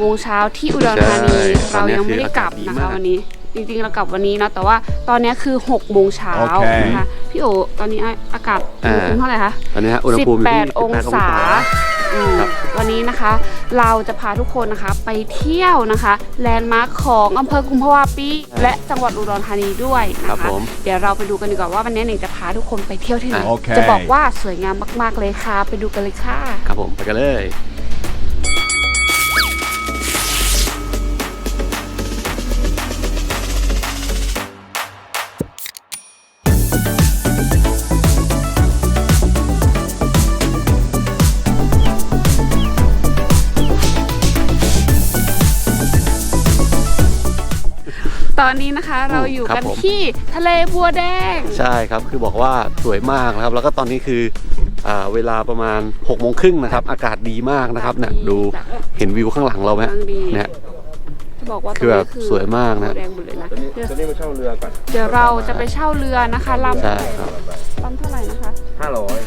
อากาศ6โมงเช้าที่อุดรธานีใช่เรายังไม่ได้กลับตอนนี้นะคือคะอากาศดีมาก วันนี้ จริงๆเรากลับวันนี้เนาะแต่ว่าตอนนี้คือ6โมงเช้าโอเค นะคะพี่โอตอนนี้อากาศอุณหภูมิเท่าไหร่คะ ตอนนี้ฮะอุณหภูมิอยู่ที่18องศาอืมครับวันนี้นะคะ เราจะพาทุกคนนะคะไปเที่ยวนะคะแลนด์มาร์คของอำเภอกุมภาวะปีและจังหวัดอุดรธานีด้วยครันะบคะ ผม เดี๋ยวเราไปดูกันดีกว่าว่าวันนี้หนิงจะพาทุกคนไปเที่ยวที่ไหน โอเค จะบอกว่าสวยงามมาก ๆเลยค่ะ ไปดูกันเลยค่ะ ครับผมไปกันเลย ตอนนี้นะคะเราอยู่ครับกันผมที่ทะเลบัวแดง ใช่ครับคือบอกว่าสวยมากนะครับ แล้วก็ตอนนี้คืออ่าเวลาประมาณ6กโมงครึ่งนะครับ อากาศดีมากนะครับเนี่ยดูเห็นวิวข้างหลังเราไหมกำลังดีเนี่ยจะบอกว่าคือแบบตรงนี้สวยมากนะบัวแดงหมดเลยนะตอนนี้เดี๋ยวตอนนี้มาเช่าเรือก่อนเดี๋ยวเราจะไปเช่าเรือนะคะลำใช่ครับลำเท่าไหร่นะคะห้าร้อย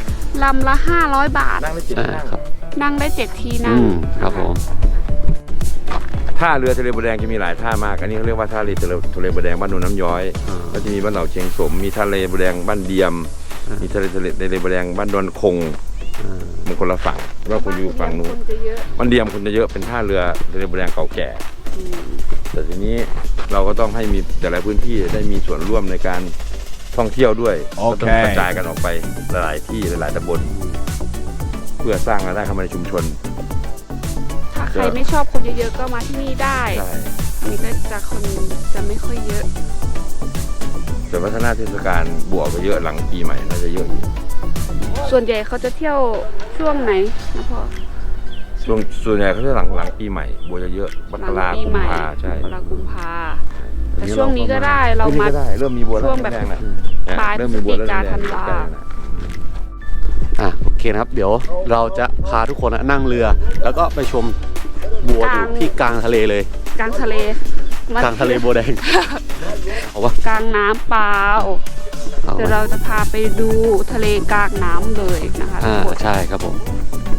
ลำละ500บาทนั่งได้เจ็ดอ่านั่งครับนั่งได้เจ็ดที่นั่อืงมครับผม ท่าเรือทะเลบัวแดงจะมีหลายท่ามากอันนี้เขาเรียกว่าท่าเรือทะเลทะเลบัวแดงบ้านโนนน้ำย้อยอ่าแล้วจะมีบ้านเหล่าเชียงสมมีทะเลบัวแดงบ้านเดียมอ่ามีมีทะเลทะเลทะเลบัวแดงบ้านดอนคงอ่ามันคนละฝั่งว่าคุณอยู่ฝั่งนู้นคนจะเยอะบ้านเดียมคนจะเยอะเป็นท่าเรือทะเลบัวแดงเก่าแก่อืมแต่ทีนี้เราก็ต้องให้มีแต่ละพื้นที่ได้มีส่วนร่วมในการท่องเที่ยวด้วยโอก็เคต้องกระจายกันออกไปหลายๆที่หลายๆตำบลเพื่อสร้างรายได้เข้ามาในชุมชนถ้า ใครไม่ชอบคนเยอะๆก็มาที่นี่ได้ใช่อันนี้ก็จะคนจะไม่ค่อยเยอะแต่ว่าถ้าหน้าเทศกาลบวกไปเยอะหลังปีใหม่น่าจะเยอะอยู่ส่วนใหญ่เขาจะเที่ยวช่วงไหนนะพ่อช่วงส่วนใหญ่เขาจะหลังหลังปีใหม่บวกจะเยอะมกราหลังปีกุมใหม่ภาใช่มกรากุมภาแต่ช่วงนี้ก็ได้เรามาช่วงนี้ก็ได้เริ่มมีบัวแล้วช่วงแบบแรงๆนะปลายเริ่มมีบัวแล้วพฤศจิกาแรงๆธันวาใกล้ๆนะอะโอเคนะครับ เดี๋ยวเราจะพาทุกคนนะนั่งเรือ แล้วก็ไปชม บัวอยู่ที่กลางทะเลเลย กลางทะเลมันกลางทะเลบัวแดงเอาวะกลางน้ำเปล่าเอาเดี๋ยววะเราจะพาไปดูทะเลกลางน้ำเลยนะคะทุอ่ากคนใช่ครับผม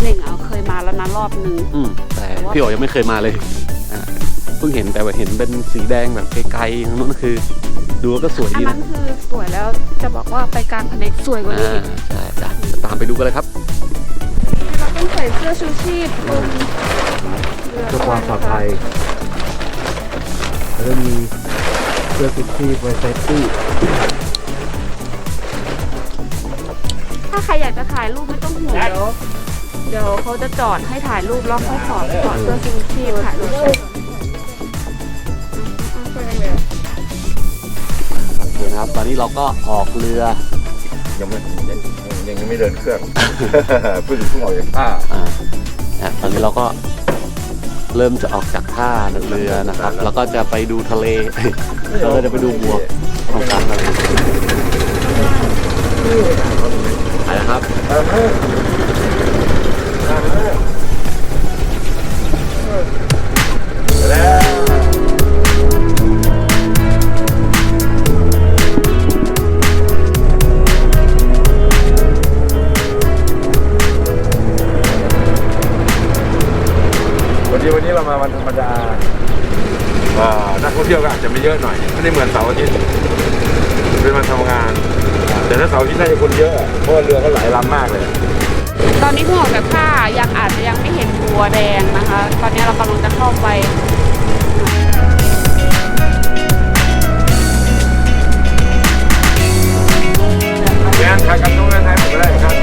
หนึ่งเอาเคยมาแล้วนะรอบหนึ่งอืมแต่พี่โอยังไม่เคยมาเลยอ่าเพิ่งเห็นแต่ว่าเห็นเป็นสีแดงแบบไกลๆทางนู้นคือ ดูแล้วก็สวยอันดีนั้นะนคือสวยแล้วจะบอกว่าไปกลางทะเลสวยกว่าอ่านี้อีกใช่จ้ะตามไปดูกันเลยครับเราต้องใส่เสื้อชูชีพบนเรือ เพื่อความปลอดภัยแล้วก็มีเสื้อชูชีพไว้เซฟตี้ถ้าใครอยากจะถ่ายรูปไม่ต้องห่วงเดี๋ยวเดี๋ยวเขาจะจอดให้ถ่ายรูปแล้วค่อยถอดถอดเสื้อชูชีพถ่ายรูปโอเคนะครับ ตอนนี้เราก็ออกเรือยังไม่ยังยังยังไม่เดินเครื่องเพิ่งเพิ่งออกจากท่าอ่าอะตอนนี้เราก็ เริ่มจะออกจากท่าเรือนะครับ แล้วก็จะไปดูทะเลเราจะไปดูบัวของกลางทะเลไปนะครับ เยอะเพราะว่าเรือเขาหลายลำมากเลย ตอนนี้เพิ่งออกจากท่ายังอาจจะยังไม่เห็นบัวแดงนะคะ ตอนนี้เรากำลังจะเข้าไปงานถ่ายกันตรงนั้นถ่ายหมดก็ได้ครับ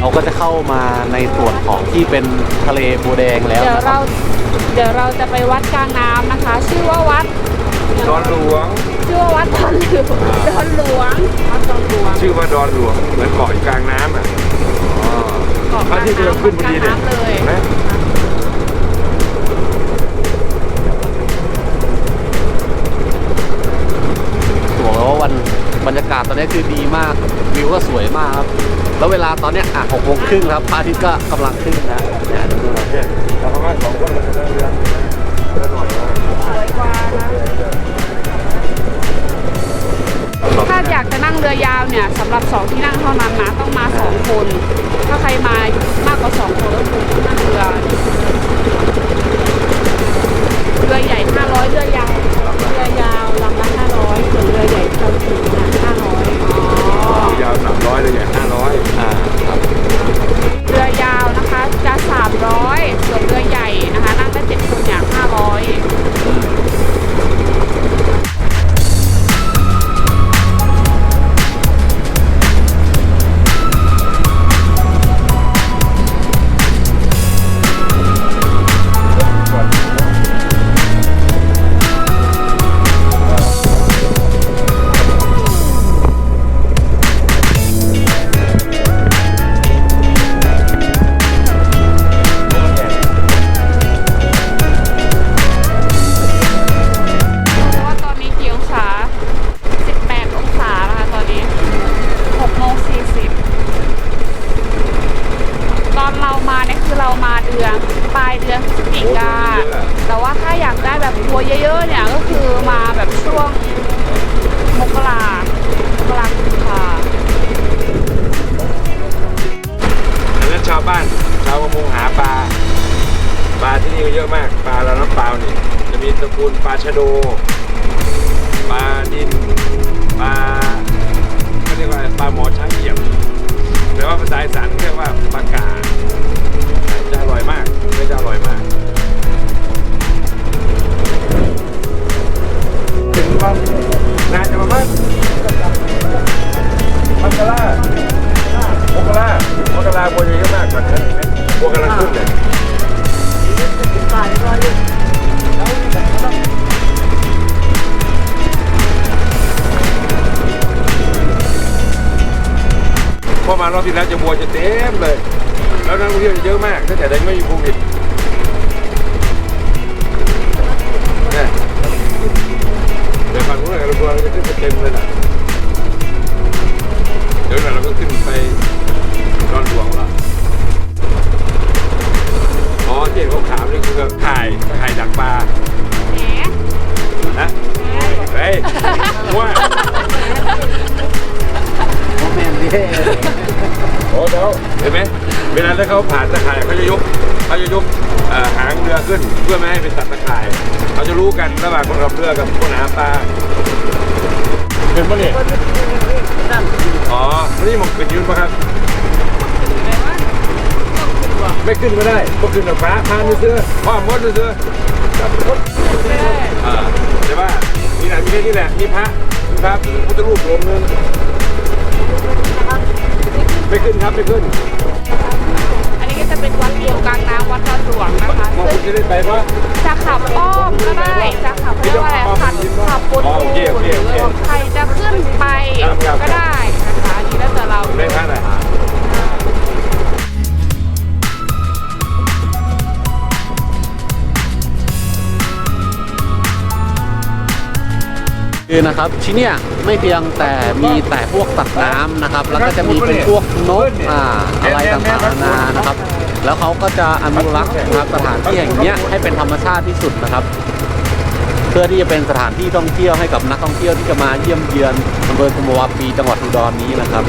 เราก็จะเข้ามาในส่วนของที่เป็นทะเลบัวแดงแล้วเดี๋ยวนะครัเราบเดี๋ยวเราจะไปวัดกลางน้ำนะคะ ชื่อว่าวัดดอนหลวง ชื่อว่าวัดดอนหลวงดอนหลวงวัดดอนหลวงชื่อว่าดอนหลวงเหมือนเกาะอยู่กลางน้ำอะอ๋อเกาะกพระลางอาที่กำลังน้ำขึ้นพอดีกลางน้ำเลยเห็นไหมบอกเลยว่าวันบรรยากาศตอนนี้คือดีมากวิวก็สวยมากครับแล้วเวลาตอนเนี้ยอะหกโมงครึ่งครับพระอาทิตย์ก็กำลังขึ้นนะเนี่ยดูหน่อยเนี่ยเราประมาณสองคนเราจะเดินเรือเดินหน่อยนะสวยกว่านะ ถ้าอยากจะนั่งเรือยาวเนี่ยสำหรับ 2 ที่นั่งเท่านั้นนะต้องมา 2 คน ถ้าใครมามากกว่า 2 เดือนปลายเดือนพฤศจิกาแต่ว่าถ้าอยากได้แบบทัวร์เยอะๆเนี่ยก็คือมาแบบช่วงมกรามกราคมกุมภาอันนั้นชาวบ้านชาวประมงหาปลาปลาที่นี่เยอะมากปลาเราน้ำเปล่านี่จะมีตระกูลปลาชะโดปลาดินปลาเขาเรียกว่าปลาหมอช้างเหยียบหรือว่าภาษาอีสานเรียกว่า ต็มเลย แล้วนักท่องเที่ยวจะเยอะมากตั้งแต่ยังไม่มีโควิดเนี่ยเดี๋ยวฝั่งนู้นเราบัวเราจะขึ้นไปเต็มเลยนะเดี๋ยวหน่อยเราก็ขึ้นไปดอนหลวงแล้วอ๋อที่เห็นเขาขาวนี่คือข่ายข่ายดักปลาแหมนะเฮ้ยว่าโม เมนต์นี่โอ้เดี๋ยวเห็นไหมเวลาถ้าเขาผ่านตะข่ายเขาจะยกเขาจะยกหางเรือขึ้นเพื่อไม่ให้เป็นสัตว์ตะข่ายเขาจะรู้กันระหว่างคนขับเรือกับคนหาปลาเป็นปะเนี่ยอ๋อนี่มันเป็นยืนปะครับไม่ขึ้นก็ได้ก็ขึ้นกับฟ้าพานเสื้อพ่อมดเสื้อจับมดไม่ได้อ่าแต่ว่ามีไหนมีแค่นี้แหละมีพระมีพระพุทธรูปองค์หนึง ไม่ขึ้นครับไม่ขึ้นอันนี้ก็จะเป็นวัดอยู่กลางน้ำวัดดอนหลวงนะคะมองซึ่งคุณจะได้ไปปะจะขับอ้อมก็ได้จะขับเรียกว่าอะไรขับขับบนอ๋อโอเคโอเคหโอเครือใครจะขึ้นไปครับครับก็ได้นะคะอันนี้แล้วแต่เรา ไม่พระไหน คือนะครับที่เนี่ยไม่เพียงแต่มีแต่พวกสัตว์น้ำนะครับ แล้วก็จะมีเป็นพวกนกอ่าอะไรต่างๆนานานะครับ แล้วเขาก็จะอนุรักษ์นะครับสถานที่แห่งเนี้ยให้เป็นธรรมชาติที่สุดนะครับ เพื่อที่จะเป็นสถานที่ท่องเที่ยวให้กับนักท่องเที่ยวที่จะมาเยี่ยมเยือนอำเภอกุมภาปีจังหวัดอุดรนี้นะครับ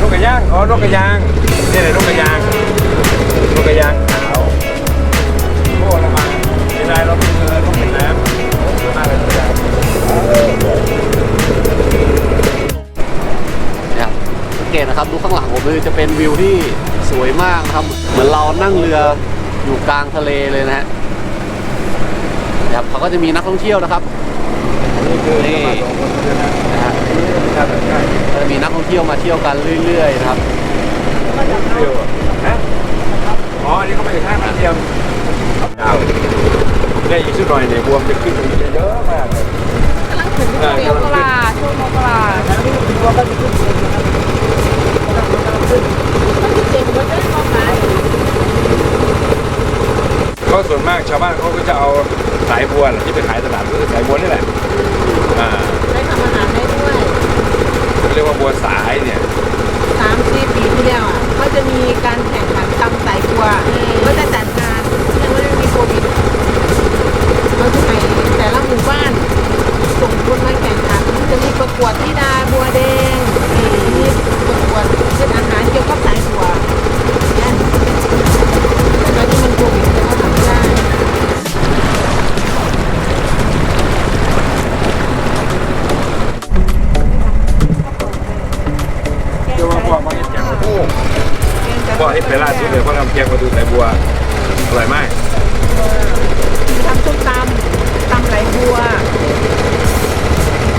นกกระยางอ๋อนกกระยางนี่แหละนกกระยางนกกระยาง เวลาเราไปเจอนกเป็นน้ำส่วมากเป็นนกกระยางนะครับสังเกตนะครับดูข้างหลังผมเลยจะเป็นวิวที่สวยมากนะครับ เหมือนเรานั่งเรืออยู่กลางทะเลเลยนะฮะครับเขาก็จะมีนักท่องเที่ยวนะครับนี่นะฮะจะมีนักท่องเที่ยวมาเที่ยวกันเรื่อยๆนะครับเดียวอ๋ออันนี้เขาไปถึงห้างเทียม ยาวเนี่ยอีกสักหน่อยเนี่ยบวมจะขึ้นตรงนี้เยอะมากเลยกำลังถึงช่วงมกราช่วงมกราเต็มก็ได้เข้ามาก็ส่วนมากชาวบ้านเขาก็จะเอาสายบัวที่ไปขายตลาดก็คือสายบัวนี่แหละอ่าได้ทำอาหารได้ด้วยเขาเรียกว่าบัวสายเนี่ยสามสี่ปีที่แล้วอะก็จะมีการแข่งขันตำสายบัวก็จะจัดงานยังไม่ได้มีโควิด เราจะไปแต่ละหมู่บ้าน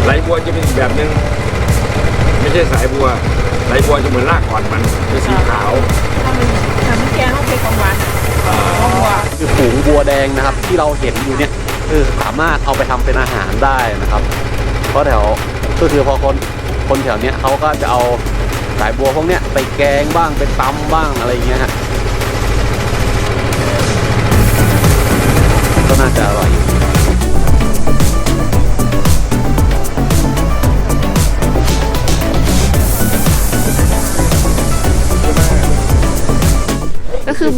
ไหลบัวจะเป็นอีกแบบนึงไม่ใช่สายบัวไหลบัวจะเหมือนรากอ่อนมันเป็นสีขาวถ้ามันทำแกงข้าวเค็มของหวานอะบัวคือฝูงบัวแดงนะครับ ที่เราเห็นอยู่เนี่ยคือสามารถเอาไปทำเป็นอาหารได้นะครับ เพราะแถวก็คือพอคนคนแถวเนี้ยเขาก็จะเอาสายบัวพวกเนี้ยไปแกงบ้างไปตำบ้างอะไรอย่างเงี้ยฮะก็น่าจะอร่อยอยู่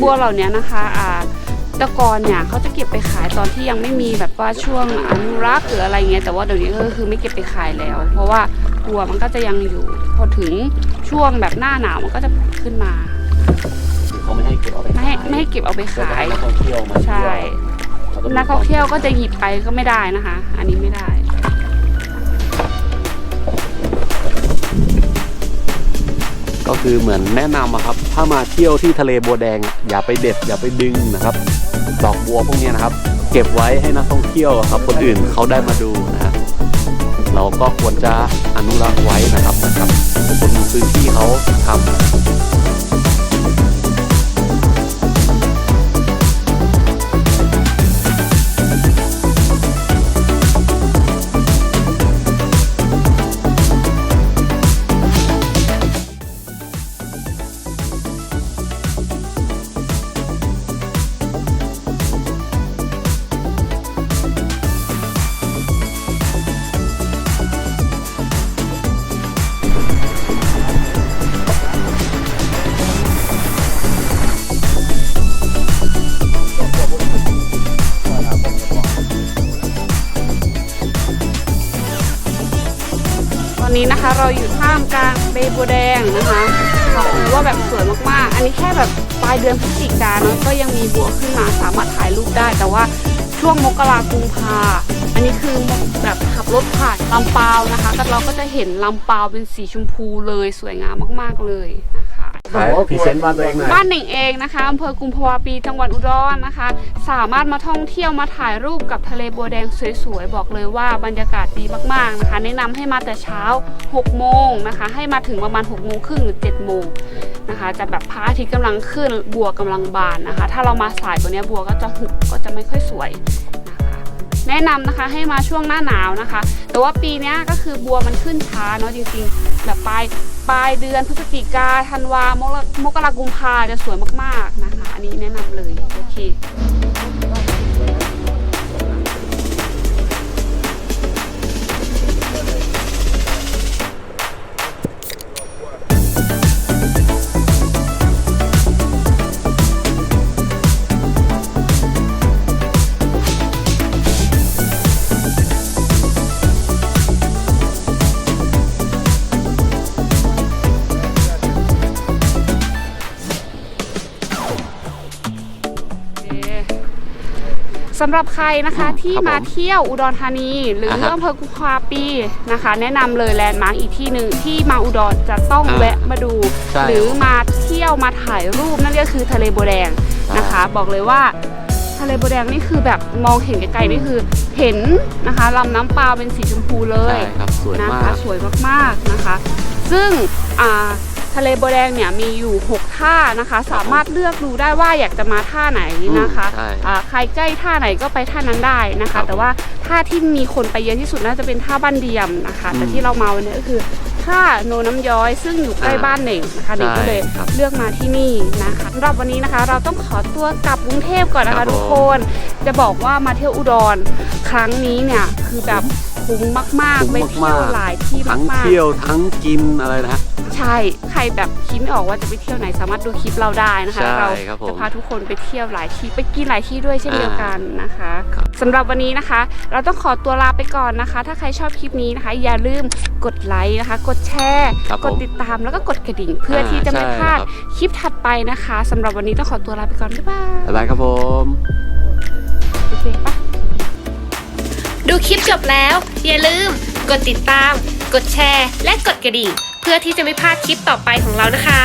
บัวเหล่านี้นะคะอ่าแตะกอนเนี่ยเขาจะเก็บไปขายตอนที่ยังไม่มีแบบว่าช่วงอนุรักษ์หรืออะไรเงี้ยแต่ว่าเดี๋ยวนี้ก็คือไม่เก็บไปขายแล้ว เพราะว่าบัวมันก็จะยังอยู่พอถึงช่วงแบบหน้าหนาวมันก็จะขึ้นมาเขาไม่ให้เก็บเอาไปไม่ให้ไม่ให้เก็บเอาไปขายนักท่องเที่ยวมาใช่นักท่องเที่ยวก็จะหยิบไปก็ไม่ได้นะคะ อันนี้ไม่ได้ ก็คือเหมือนแนะนำครับ ถ้ามาเที่ยวที่ทะเลบัวแดง อย่าไปเด็ดอย่าไปดึงนะครับ ดอกบัวพวกนี้นะครับ เก็บไว้ให้นักท่องเที่ยวครับ คนอื่นเขาได้มาดูนะรเราก็ควรจะอนุรักษ์ไว้นะครับนะครับคนพื้นที่เขาทำ อนนี้นะคะเราอยู่ท่ามกลางเบบัวแดงนะคะบอกเลยว่าแบบสวยมากๆ อันนี้แค่แบบปลายเดือนพฤศจิกาเนาะก็ยังมีบัวขึ้นมาสามารถถ่ายรูปได้ แต่ว่าช่วงมกรากุมภาอันนี้คือแบบขับรถผ่านลำปาวนะคะแต่เราก็จะเห็นลำปาวเป็นสีชมพูเลยสวยงามมากๆเลยนะ คะขอพรีเซนต์บ้านตัวเองหน่อยบ้านหนึ่งเองนะคะอำเภอกุมภาวะปีจังหวัดอุดรนะคะ สามารถมาท่องเที่ยวมาถ่ายรูปกับทะเลบัวแดงสวยๆ บอกเลยว่าบรรยากาศดีมากๆนะคะ แนะนำให้มาแต่เช้า 6 โมงนะคะ ให้มาถึงประมาณ 6 โมงครึ่งหรือ 7 โมงนะคะ จะแบบพระอาทิตย์กำลังขึ้นบัวกำลังบานนะคะ ถ้าเรามาสายกว่านี้บัวก็จะหุบก็จะไม่ค่อยสวยนะคะแนะนำนะคะให้มาช่วงหน้าหนาวนะคะ แต่ว่าปีเนี้ยก็คือบัวมันขึ้นช้าเนาะจริงๆ แบบปลาย ปลายเดือนพฤศจิกาธันวามกรมกรากุมภาจะสวยมากๆนะคะ อันนี้แนะนำเลย โอเค สำหรับใครนะคะที่ครับผมมาเที่ยวอุดรธานี หรืออ่าฮะอำเภอกุมภาวะปีนะคะ แนะนำเลยแลนด์มาร์กอีกที่หนึ่งที่มาอุดรจะต้องอ่าแวะมาดูใช่หรือมาเที่ยวมาถ่ายรูปนั่นก็คือทะเลบัวแดงนะคะ บอกเลยว่าทะเลบัวแดงนี่คือแบบมองเห็นไกลๆนี่คือเห็นนะคะลำน้ำปลาเป็นสีชมพูเลยใช่ครับสวยนะมาคะกสวยมากๆนะคะซึ่งอ่า ทะเลบัวแดงเนี่ยมีอยู่ 6 ท่านะคะ สามารถเลือกดูได้ว่าอยากจะมาท่าไหนนะคะอืมใช่อ่าใครใกล้ท่าไหนก็ไปท่านั้นได้นะครัคะ บแต่ว่าท่าที่มีคนไปเยอะที่สุดน่าจะเป็นท่าบ้านเดียมนะคะ แต่อืมที่เรามาวันนี้ก็คือท่าโนน้ำย้อย ซึ่งอยู่ใกล้อ่าบ้านเหน่งนะคะใช่เน่งก็เลยครับเลือกมาที่นี่นะคะสำหรับวันนี้นะคะ เราต้องขอตัวกลับกรุงเทพก่อนนะครัคะบทุกผมคนจะบอกว่ามาเที่ยวอุดรครั้งนี้เนี่ยคือแบบคุ้มมากคุ้ๆมไปเที่ยวมากๆหลายที่ทั้งมากๆ เที่ยวทั้งกินอะไรนะฮะใช่ ใครแบบคิดไม่ออกว่าจะไปเที่ยวไหนสามารถดูคลิปเราได้นะคะใช่เราครับผมจะพาทุกคนไปเที่ยวหลายที่ไปกินหลายที่ด้วยเช่นเดียวกันนะคะครับ สำหรับวันนี้นะคะ เราต้องขอตัวลาไปก่อนนะคะ ถ้าใครชอบคลิปนี้นะคะ อย่าลืมกดไลค์นะคะ กดแชร์ครับกดผมติดตามแล้วก็กดกระดิ่ง เพื่อที่จะไม่ใช่พลาดครับ คลิปถัดไปนะคะสำหรับวันนี้ต้องขอตัวลาไปก่อนบ๊ายบาย บ๊ายบายครับผม โอเคปะดูคลิปจบแล้ว อย่าลืม กดติดตาม กดแชร์ และกดกระดิ่ง เพื่อที่จะไม่พลาดคลิปต่อไปของเรานะคะ